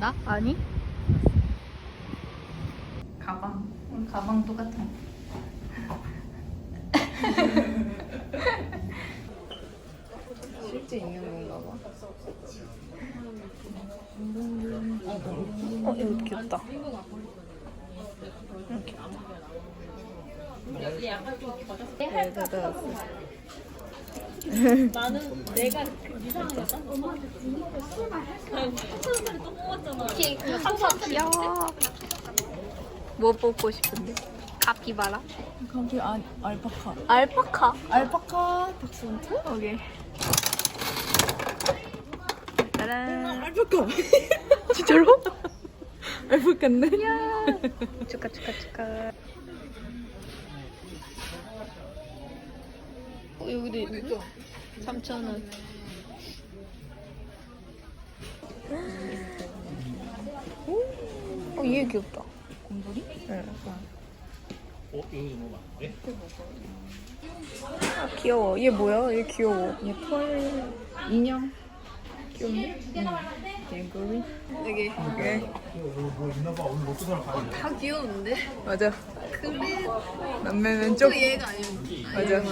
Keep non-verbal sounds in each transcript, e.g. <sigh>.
나? 아니? 가방. 응, 가방 똑같은 거. <laughs> 실제 있는 건가 봐. 어, 이거 귀엽다. 응, 귀엽다. 네, 닫 아왔어. 케이크가 사서 귀여워. 뭐 뽑고 싶은데? 카피바라? 갑자기 아, 알파카. 알파카. 알파카 닥스훈트? 오케이. 짜란. 알파카. 진짜로? <laughs> 알파카인데? 이야. 축하 축하 축하. 어, 여기도 있네. 3,000원. 어, 얘 귀엽다. 곰돌이? 응. 어? 여기서 먹으면 안 돼? 아, 귀여워. 얘 뭐야? 얘 귀여워. 얘털 인형. 귀엽네? 응. 사람 가야 돼. 다 귀여운데? 맞아. 그래. 남매 왼쪽. 또 얘가 아니야. 맞아.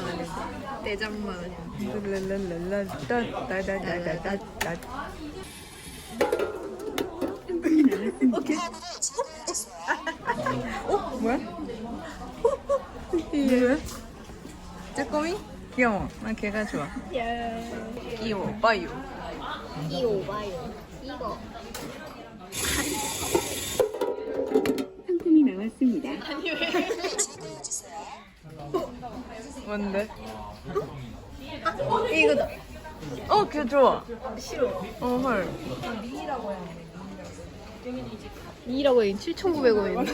내장만 아니야. 랄랄랄라 따따따따따따. 어? 뭐야? 이게 뭐야? 쭈꾸미? 귀여워. 난 걔가 좋아. 귀여워. 빠유. 이거 봐요. 이거. 상품이 나왔습니다. 뭔데? 이거다. 어, 걔 좋아. 싫어. 어, 헐. 이라고 해. 7,900원인데.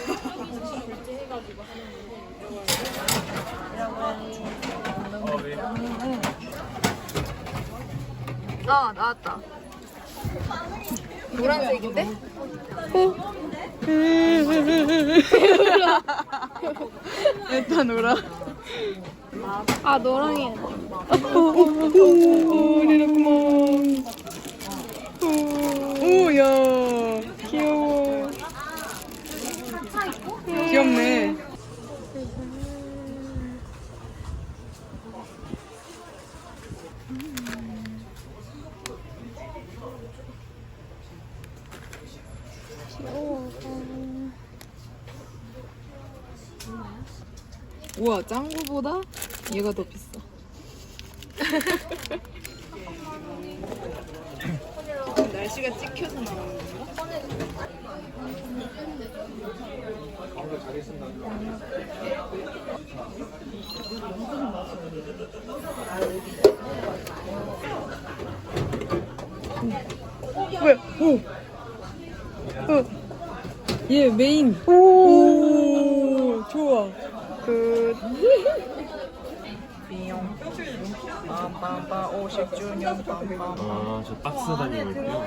아, 나왔다. 노란색인데? 일단 놀아. 아, 노랑이야. 오, 리라구멍. 오, 야. 귀여워. 귀엽네. 우와, 짱구보다 얘가 더 비싸. 날씨가 찍혀서 나오는 건가? 뭐야? 오! 어. 얘 메인. 오! 좋아. 그 비용. 빰빰빰 50주년 빰빰. 아, 저 박스 다니고 있고요.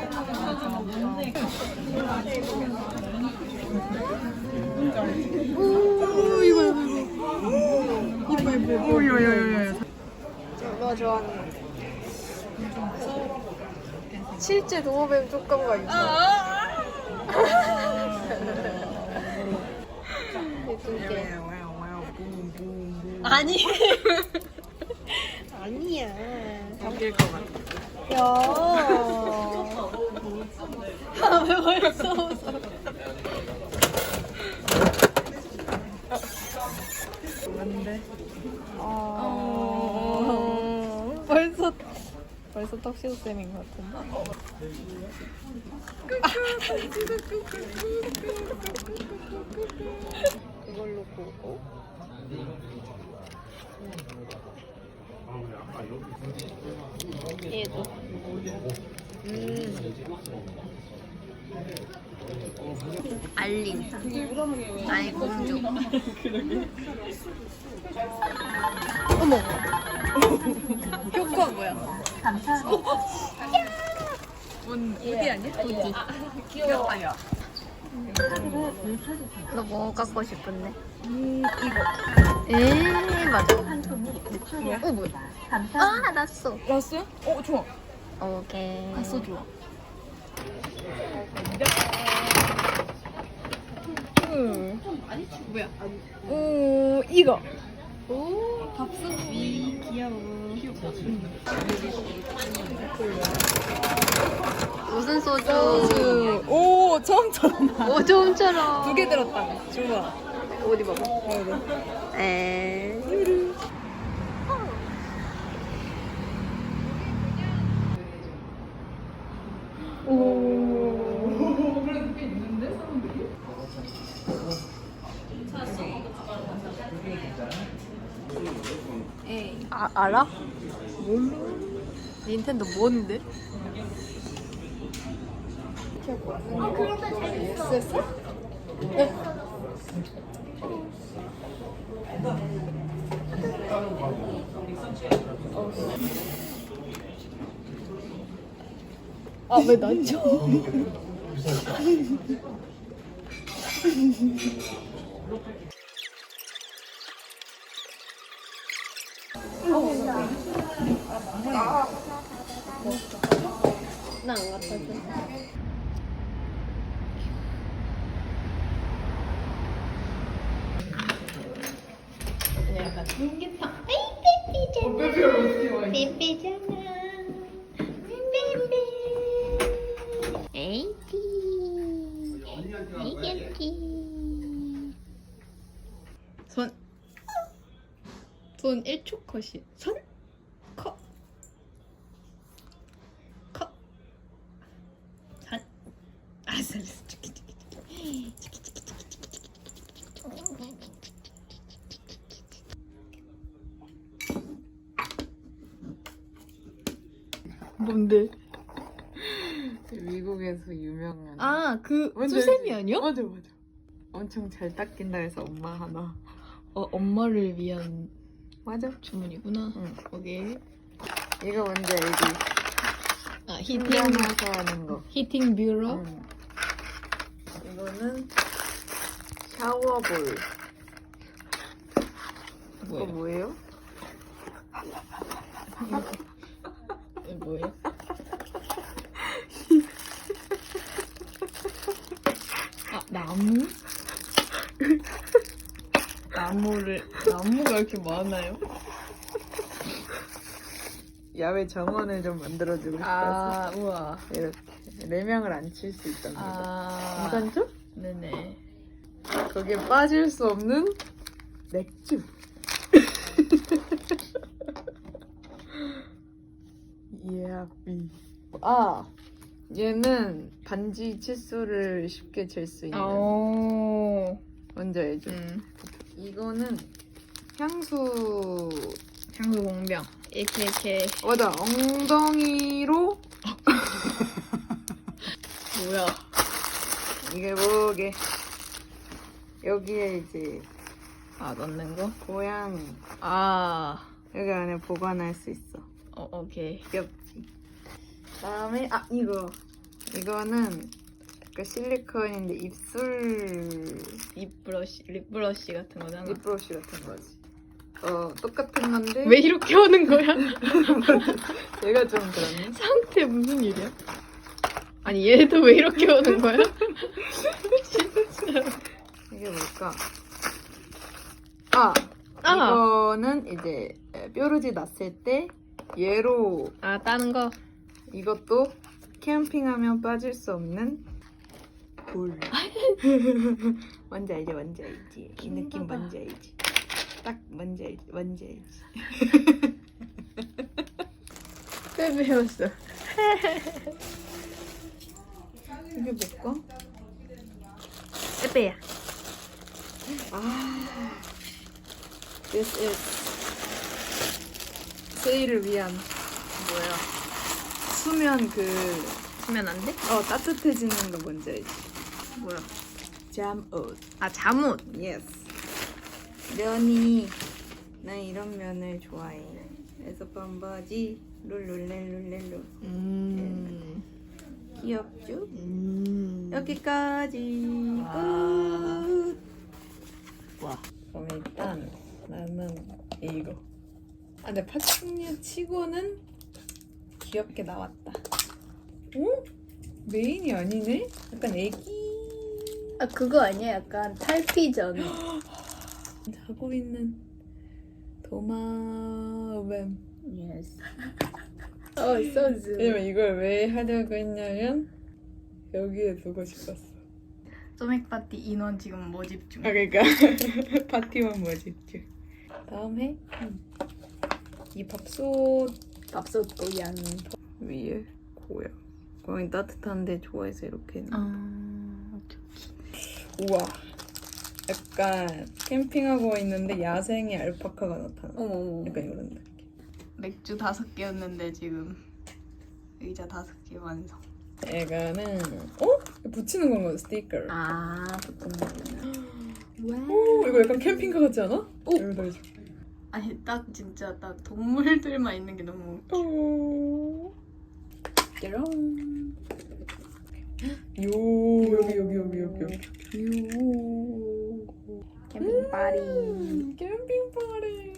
오, 이거 이거 이거. 이뻐 이뻐. 오. 너 좋아하는 실제 도마뱀 촉감과 있어. 예쁜게. 아니. 아니야. 바뀔 것 같아. 야. 아, 왜 벌써 웃어? 뭔데? 어. 벌써 벌써 턱시도 쌤인 것 같은데. 그걸로 보고. 얘도. 음. 알린. 나의 공주. 어머. 효과 뭐야? 뭔 어디 아니야? 어디? 야. 너뭐 갖고 싶은데? 음 이거. 에 맞아. 어 뭐야? 아 났어. 왔어요? 어 좋아. 오케이. 왔어 좋아. 음. 뭐야? 오 이거. 오 밥솥이 귀여워. 무슨 소주? 소주. 오 처음처럼. 오줌처럼. 두 개 들었다. 좋아. 어디 봐봐. 어디? 에. 에이. 아 알아? 뭘로? 닌텐도 뭔데? 아왜 난죠? <laughs> 나안 갖다 줘. 약간 삼계탕. 손. 초 컷이. 손. 컷. 컷. 산. 알았어, 알았어. 뭔데? 미국에서 유명한. 아, 그 뭔지 수세미 알지? 아니야? 맞아 맞아. 엄청 잘 닦인다 해서 엄마 하나. 어, 엄마를 위한 맞아. 주문이구나. 응. 오케이. 이거 뭔지 알지? 아, 히팅, 신기하면서 하는 거. 히팅 뷰러. 응. 이거는 샤워볼. 이거 뭐예요? 뭐예요? 이거 뭐예요? <laughs> 아, 나무? 나무를, 이렇게 많아요? 야외 정원을 좀 만들어주고 싶어서 아, 우와. 이렇게 네 명을 앉힐 수 있답니다. 아, 괜찮죠? 네네. 거기에 빠질 수 없는 맥주. <laughs> 예비. 아 얘는 반지 칫솔을 쉽게 잴수 있는. 오, 뭔지 알죠? 음. 이거는 향수. 향수 공병. 이렇게, 이렇게. 맞아 엉덩이로 <laughs> 뭐야. 이게 뭐게 여기에 이제 아, 넣는 거? 고양이 아, 여기 안에 보관할 수 있어. 어, 오케이. 귀엽지. 다음에 아 이거 이거는 약간 실리콘인데 입술 립 브러쉬, 립 브러쉬 같은 거잖아. 립 브러쉬 같은 거지. 어 똑같은 건데 왜 이렇게 하는 거야? <laughs> 얘가 좀 그렇네. 상태 무슨 일이야? 아니 얘도 왜 이렇게 오는 거야? <laughs> 이게 뭘까? 아, 아. 이거는 이제 뾰루지 났을 때 얘로 아 따는 거. 이것도 캠핑하면 빠질 수 없는 볼. <laughs> 뭔지 알지, 뭔지 알지. 이 느낌. 뭔지 알지. 딱 뭔지 알지, 뭔지 알지. <laughs> 왜 배웠어? 이게 뭘까? 에빼야. 아, this is 세일을 위한 뭐야? 수면 그, 쓰면 안 돼? 어, 따뜻해지는 거 뭔지 알지? 뭐야? 잠옷. 아 잠옷. 예스. 면이 난 이런 면을 좋아해. 그래서 반바지 룰룰렐룰렐루 음. 귀엽죠? 음. 여기까지 와. 끝. 와. 그럼 일단 나는 이거. 아, 근데 파충류 치고는 귀엽게 나왔다. 응? 메인이 아니네? 약간 애기 아 그거 아니야? 약간 탈피전. <gasps> <gasps> 자고 있는 도마뱀. 예스. 어 소즈. 왜냐면 이걸 왜 하려고 했냐면 여기에 두고 싶었어. 소맥 파티 인원 지금 모집 중. 아 그러니까. <laughs> 파티만 모집 중. 다음에 이 밥솥 밥솥 고양이. 위에 고양. 고양이 따뜻한데 좋아해서 이렇게 아 우와 약간 캠핑하고 있는데 야생의 알파카가 나타나 어머. 약간 이런 느낌 맥주 다섯 개였는데 지금 의자 다섯 개 완성. 이거는 어? 붙이는 건가 스티커 아 붙은 <gasps> 오 이거 약간 캠핑카 같지 않아? 오! 여기다 해줘 아니 딱 진짜 딱 동물들만 있는 게 너무 오 짜란 요 여기 여기 여기 여기 여기 요 캠핑 파리. 음, 캠핑 파리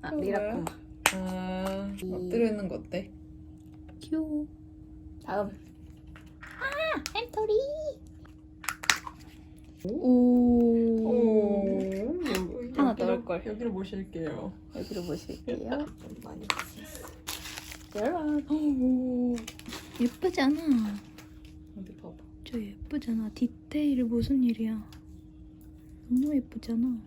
아 미라클. 아 엎드려 있는 거 어때? 큐. 다음. 아 햄토리. 오. 오 하나 더 넣을 걸. 여기로 모실게요 여기로 보실게요. 많이 짜란. 오 예쁘잖아. 어디 봐봐 저 예쁘잖아. 디테일 무슨 일이야? 너무 예쁘잖아.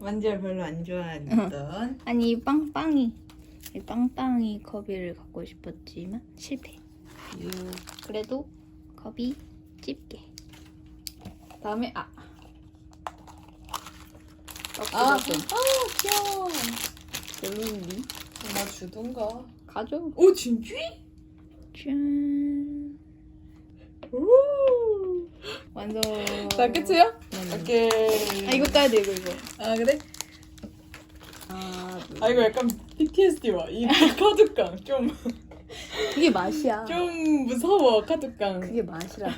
만지를 <laughs> 별로 안 좋아하던 아니 이 빵빵이 이 빵빵이 커비를 갖고 싶었지만 실패. 그래도 커비 집게. 다음에 아. 아, 아, 아 귀여워 별로니? 나 주던가 가져. 오 진짜? 짠. 오. 완성. 나 끝이야? 네네. 오케이 아 이거 까야 돼 이거 이거. 아 그래? 아, 아 이거 약간 PTSD 와이 카드깡 좀 좀 그게 맛이야. 무서워 카드깡 그게 맛이라. <laughs>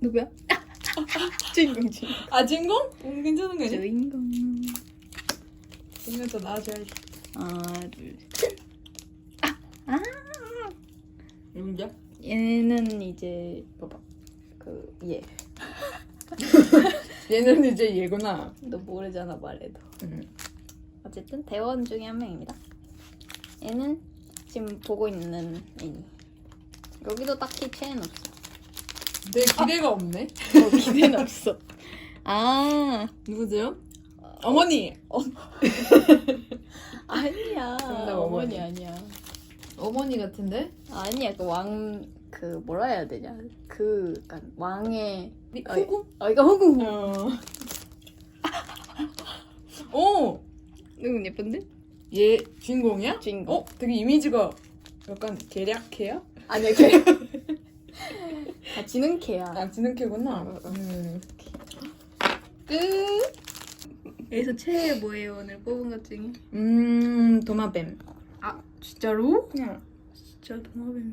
누구야? <laughs> 주인공 주인공. 아 진공? 음, 괜찮은 거 아니야? 주인공. 이거 더 나아져야지 하나 둘 셋. 아. 누구야? 얘는 이제 봐봐. 그 얘. <laughs> 얘는 이제 얘구나 너 모르잖아 말해도. 응. 어쨌든 대원 중에 한 명입니다. 얘는 지금 보고 있는 애니. 여기도 딱히 체는 없어. 내 기대가 없네 어, 기대는 없어. 아 누구죠? 어머니 <laughs> 아니야. 정답 어머니 어머니. 아니야. 어머니 같은데? 아니야 그왕그 뭐라 해야 되냐 그 약간 왕의 호구? 어 이거 호구 어. 오! 누군 예쁜데? 얘 주인공이야? 주인공. 어? 되게 이미지가 약간 계략해야? 아니야 <laughs> 걔. 아 지능캐야. 아 지능캐구나. 어, 어. 음. 끝. 여기서 최애 뭐예요 오늘 뽑은 것 중에? 음 도마뱀. 아 진짜로? 그냥 진짜 도마뱀.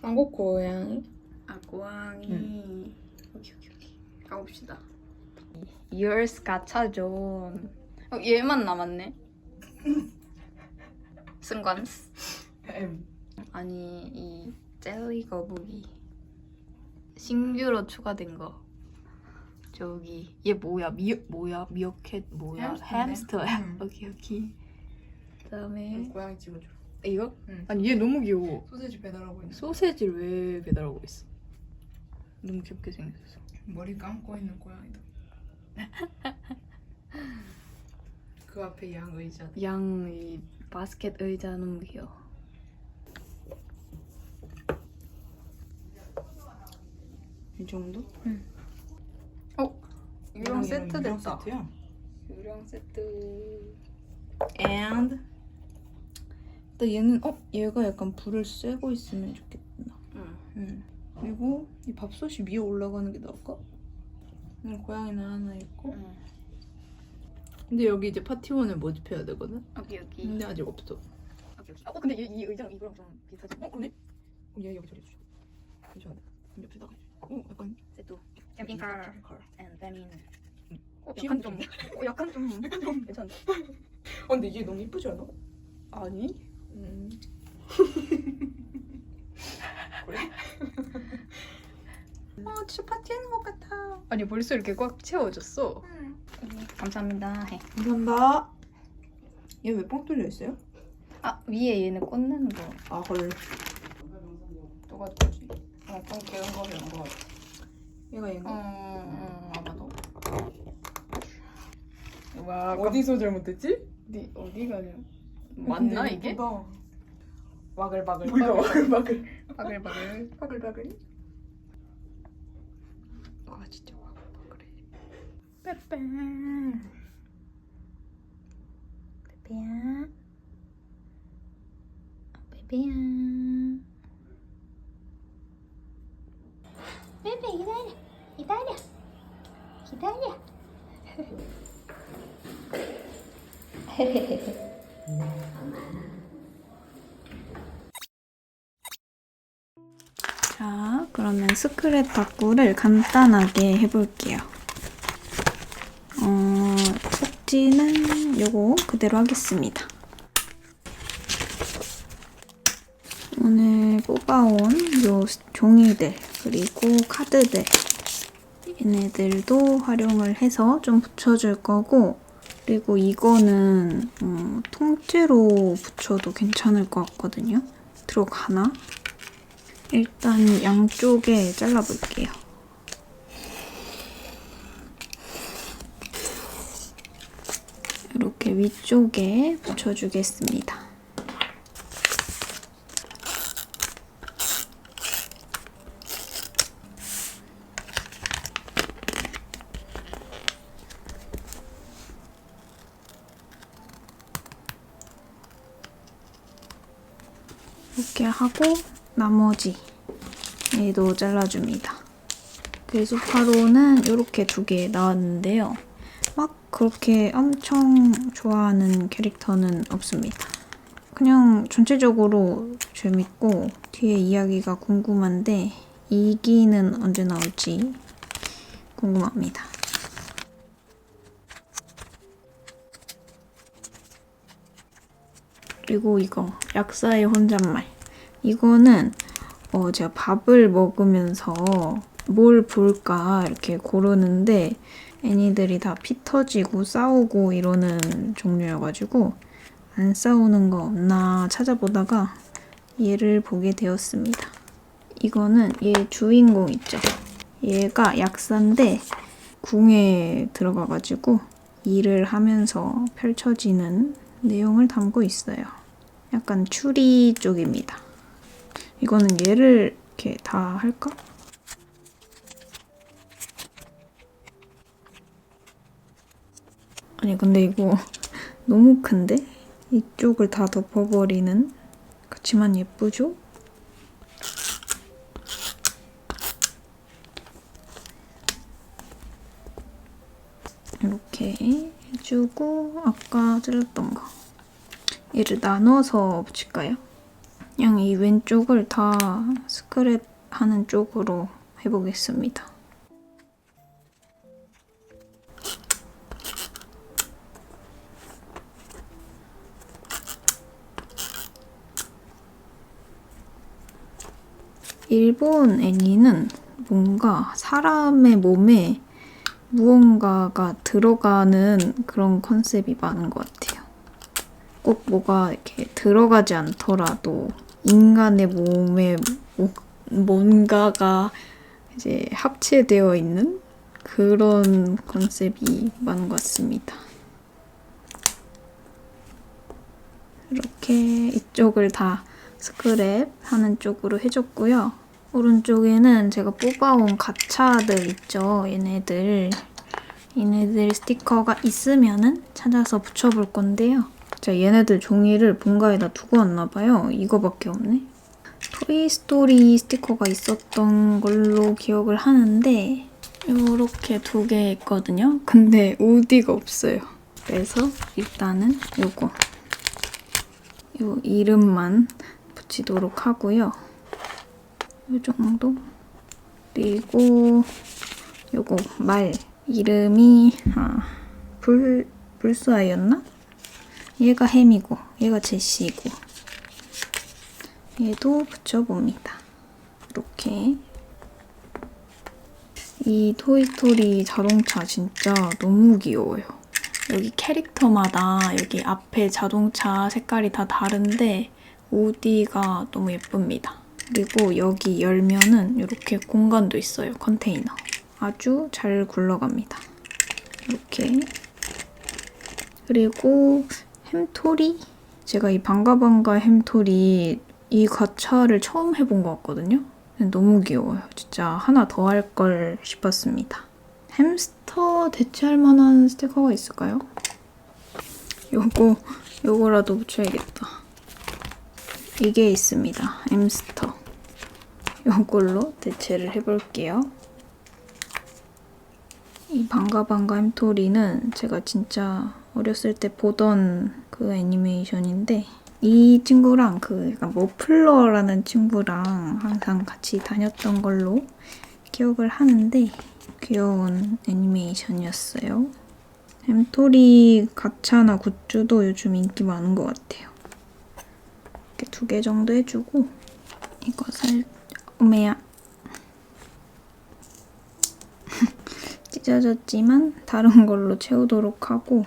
한국 고양이. 아 고양이. 오케이 오케이 오케이. 가봅시다. Yours 가차존. 어 얘만 남았네. <laughs> 승관스. 아니 이 젤리 거북이 신규로 추가된 거 저기 얘 뭐야 미어 뭐야 미어캣 뭐야 햄스터인데? 햄스터야 음. 오케이 오케이 그다음에 고양이 찍어줘. 이거 응. 아니 얘 너무 귀여워 소세지 배달하고 있는. 소세지를 왜 배달하고 있어 너무 귀엽게 생겼어 머리 감고 있는 고양이다. <laughs> 그 앞에 양 의자. 양이 바스켓 의자 너무 귀여워 이 정도? 어 유령 세트 됐다. 유령 세트 And 또 얘는 어 얘가 약간 불을 쐬고 있으면 좋겠구나. 응. 응. 그리고 이 밥솥이 위에 올라가는 게 나을까? 응, 고양이는 하나 있고. 응. 근데 여기 이제 파티원을 모집해야 되거든. 여기 여기 근데 아직 없어. 여기 여기 어 근데 이, 이 의자랑 이거랑 좀 비슷하지 어 그러네. 어, 얘 여기 저리 줘. 괜찮아. 옆에다가. 어 약간 세트 캠핑카. 앤 페민 어, 약간 좀 어, <laughs> 약간 좀 약간 좀 괜찮네 어, 근데 이게 너무 이쁘지 않아? 아니? 음. 그래? 어, 진짜 파티하는 것 같아. 아니 벌써 이렇게 꽉 채워졌어. 감사합니다. 해. 감사합니다. 얘 왜 뻥 뚫려 있어요? 아 위에 얘는 꽂는 거. 아 헐. 누가 꽂지? 어, 좀 개운 거 이런 거. 얘가 어, 얘가. 어 아마도. 와 어디서 잘못했지? 어디 어디가 맞나 이게? 와글와글. 뭐야, <laughs> 와글와글. 바글 바글. 와글와글. 와 진짜 바글바글해. 빼빼. 베베야. 베베야. 베베 기다려. 기다려. 기다려. <laughs> <laughs> 자, 그러면 스크랩 닦구를 간단하게 해볼게요. 어, 속지는 요거 그대로 하겠습니다. 오늘 뽑아온 요 종이들, 그리고 카드들, 얘네들도 활용을 해서 좀 붙여줄 거고, 그리고 이거는 어, 통째로 붙여도 괜찮을 것 같거든요. 들어가나? 일단 양쪽에 잘라볼게요. 이렇게 위쪽에 붙여주겠습니다. 하고 나머지 얘도 잘라줍니다. 괴수파로는 이렇게 두 개 나왔는데요. 막 그렇게 엄청 좋아하는 캐릭터는 없습니다. 그냥 전체적으로 재밌고 뒤에 이야기가 궁금한데 이기는 언제 나올지 궁금합니다. 그리고 이거 약사의 혼잣말 이거는 어, 제가 밥을 먹으면서 뭘 볼까 이렇게 고르는데 애니들이 다 피 터지고 싸우고 이러는 종류여가지고 안 싸우는 거 없나 찾아보다가 얘를 보게 되었습니다. 이거는 얘 주인공 있죠? 얘가 약사인데 궁에 들어가가지고 일을 하면서 펼쳐지는 내용을 담고 있어요. 약간 추리 쪽입니다. 이거는 얘를 이렇게 다 할까? 아니 근데 이거 <laughs> 너무 큰데? 이쪽을 다 덮어버리는 그치만 예쁘죠? 이렇게 해주고 아까 잘랐던 거 얘를 나눠서 붙일까요? 그냥 이 왼쪽을 다 스크랩 하는 쪽으로 해보겠습니다. 일본 애니는 뭔가 사람의 몸에 무언가가 들어가는 그런 컨셉이 많은 것 같아요. 꼭 뭐가 이렇게 들어가지 않더라도 인간의 몸에 뭐- 뭔가가 이제 합체되어 있는 그런 컨셉이 많은 것 같습니다. 이렇게 이쪽을 다 스크랩 하는 쪽으로 해줬고요. 오른쪽에는 제가 뽑아온 가차들 있죠. 얘네들. 얘네들 스티커가 있으면은 찾아서 붙여볼 건데요. 자, 얘네들 종이를 본가에다 두고 왔나 봐요. 이거밖에 없네. 토이스토리 스티커가 있었던 걸로 기억을 하는데 이렇게 두 개 있거든요. 근데 우디가 없어요. 그래서 일단은 요거 요 이름만 붙이도록 하고요. 요 정도 그리고 요거 말 이름이 아, 불 불수아였나? 얘가 햄이고 얘가 제시고 얘도 붙여봅니다. 이렇게 이 토이스토리 자동차 진짜 너무 귀여워요. 여기 캐릭터마다 여기 앞에 자동차 색깔이 다 다른데 우디가 너무 예쁩니다. 그리고 여기 열면은 이렇게 공간도 있어요. 컨테이너. 아주 잘 굴러갑니다. 이렇게. 그리고 햄토리? 제가 이 방가방가 햄토리 이 가차를 처음 해본 것 같거든요. 너무 귀여워요. 진짜 하나 더 할 걸 싶었습니다. 햄스터 대체할 만한 스티커가 있을까요? 요거, 요거라도 붙여야겠다. 이게 있습니다. 햄스터. 요걸로 대체를 해볼게요. 이 방가방가 햄토리는 제가 진짜 어렸을 때 보던 그 애니메이션인데 이 친구랑 그 약간 머플러라는 친구랑 항상 같이 다녔던 걸로 기억을 하는데 귀여운 애니메이션이었어요. 햄토리 가차나 굿즈도 요즘 인기 많은 것 같아요. 이렇게 두 개 정도 해주고 이거 살 오메야 찢어졌지만 다른 걸로 채우도록 하고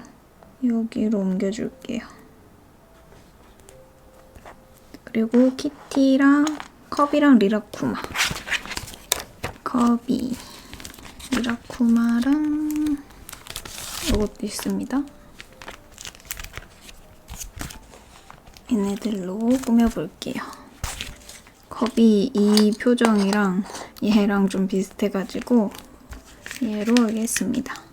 여기로 옮겨줄게요. 그리고 키티랑 컵이랑 리라쿠마 컵이 리라쿠마랑 이것도 있습니다. 얘네들로 꾸며볼게요. 컵이 이 표정이랑 얘랑 좀 비슷해가지고 얘로 하겠습니다.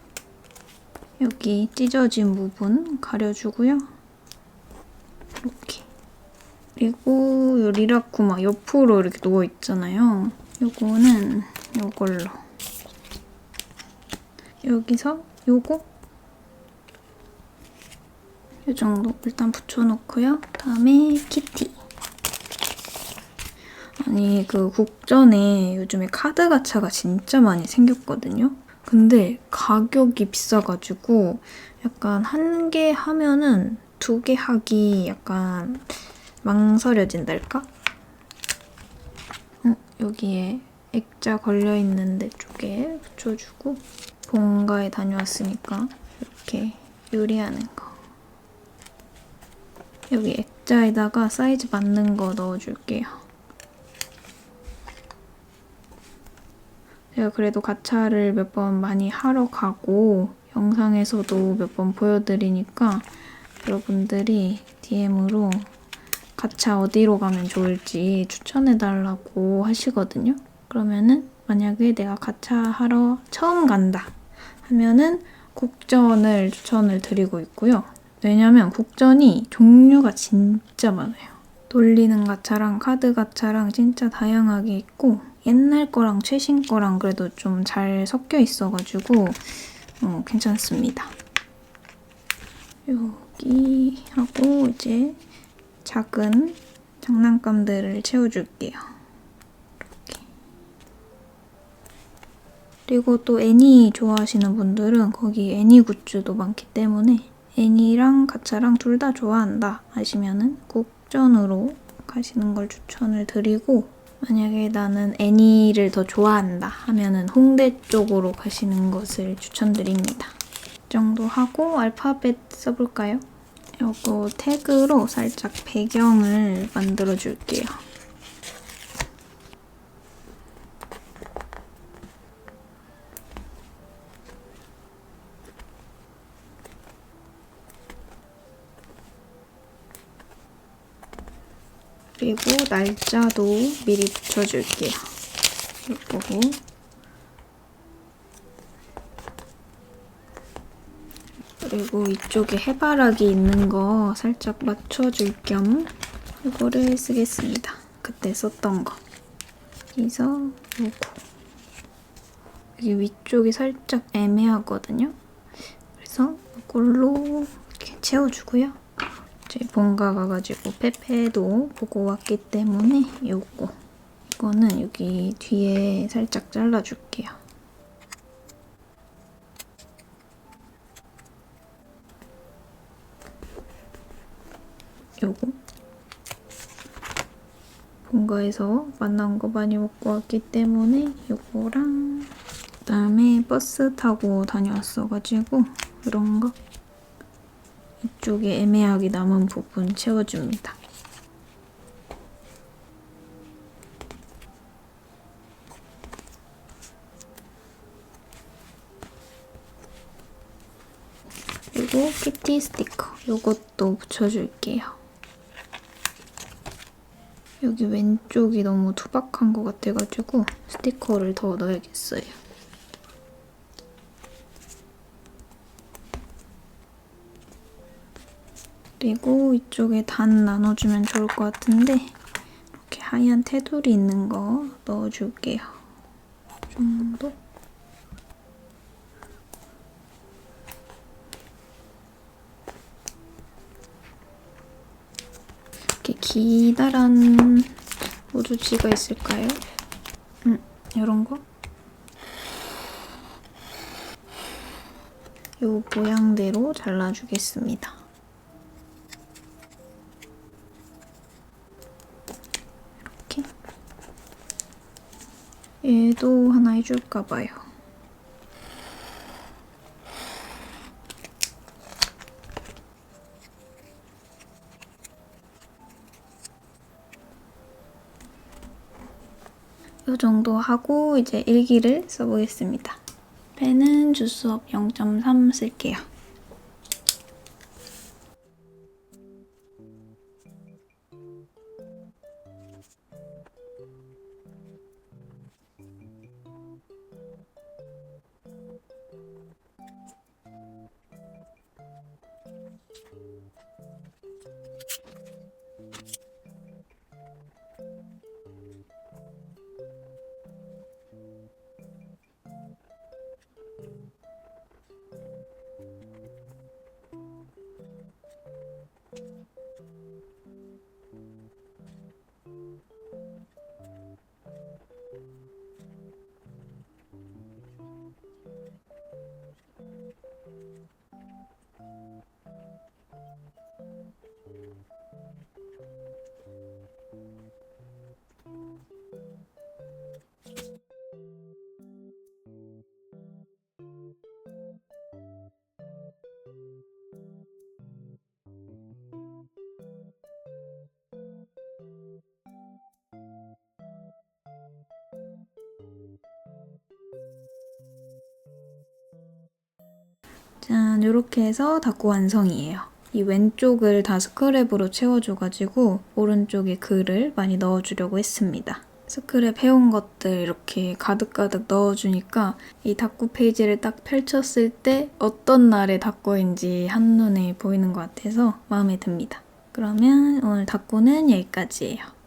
여기 찢어진 부분 가려주고요. 이렇게. 그리고 요 리라쿠마 옆으로 이렇게 누워 있잖아요. 요거는 요걸로. 여기서 요거 요 정도 일단 붙여놓고요. 다음에 키티. 아니 그 국전에 요즘에 카드 가차가 진짜 많이 생겼거든요. 근데 가격이 비싸가지고 약간 한 개 하면은 두 개 하기 약간 망설여진달까? 어, 여기에 액자 걸려있는 데 쪽에 붙여주고 본가에 다녀왔으니까 이렇게 요리하는 거 여기 액자에다가 사이즈 맞는 거 넣어줄게요 제가 그래도 가차를 몇 번 많이 하러 가고 영상에서도 몇 번 보여드리니까 여러분들이 DM으로 가차 어디로 가면 좋을지 추천해달라고 하시거든요. 그러면은 만약에 내가 가차 하러 처음 간다 하면은 국전을 추천을 드리고 있고요. 왜냐면 국전이 종류가 진짜 많아요. 돌리는 가차랑 카드 가차랑 진짜 다양하게 있고 옛날 거랑 최신 거랑 그래도 좀 잘 섞여 있어가지고 어, 괜찮습니다. 여기 하고 이제 작은 장난감들을 채워줄게요. 이렇게. 그리고 또 애니 좋아하시는 분들은 거기 애니 굿즈도 많기 때문에 애니랑 가차랑 둘 다 좋아한다 하시면은 국전으로 가시는 걸 추천을 드리고 만약에 나는 애니를 더 좋아한다 하면은 홍대 쪽으로 가시는 것을 추천드립니다. 이 정도 하고 알파벳 써볼까요? 요거 태그로 살짝 배경을 만들어 줄게요. 그리고 날짜도 미리 붙여줄게요. 요거 그리고 이쪽에 해바라기 있는 거 살짝 맞춰줄 겸 이거를 쓰겠습니다. 그때 썼던 거. 여기서 요거. 여기 위쪽이 살짝 애매하거든요. 그래서 이걸로 이렇게 채워주고요. 저희 본가 가가지고 페페도 보고 왔기 때문에 요거. 이거는 여기 뒤에 살짝 잘라줄게요. 요거 본가에서 만난 거 많이 먹고 왔기 때문에 요거랑 그다음에 버스 타고 다녀왔어가지고 이런 거 이쪽에 애매하게 남은 부분 채워줍니다. 그리고 키티 스티커 요것도 붙여줄게요. 여기 왼쪽이 너무 투박한 것 같아가지고 스티커를 더 넣어야겠어요. 그리고 이쪽에 단 나눠주면 좋을 것 같은데 이렇게 하얀 테두리 있는 거 넣어줄게요. 정도? 이렇게 기다란 모주지가 있을까요? 음, 이런 거? 요 모양대로 잘라주겠습니다. 얘도 하나 해줄까 봐요. 이 정도 하고 이제 일기를 써보겠습니다. 펜은 주수업 0.3 쓸게요. 짠, 이렇게 해서 닫고 완성이에요. 이 왼쪽을 다 스크랩으로 채워줘가지고 오른쪽에 글을 많이 넣어주려고 했습니다. 스크랩 해온 것들 이렇게 가득가득 넣어주니까 이 닫고 페이지를 딱 펼쳤을 때 어떤 날의 닫고인지 한눈에 보이는 것 같아서 마음에 듭니다. 그러면 오늘 닫고는 여기까지예요.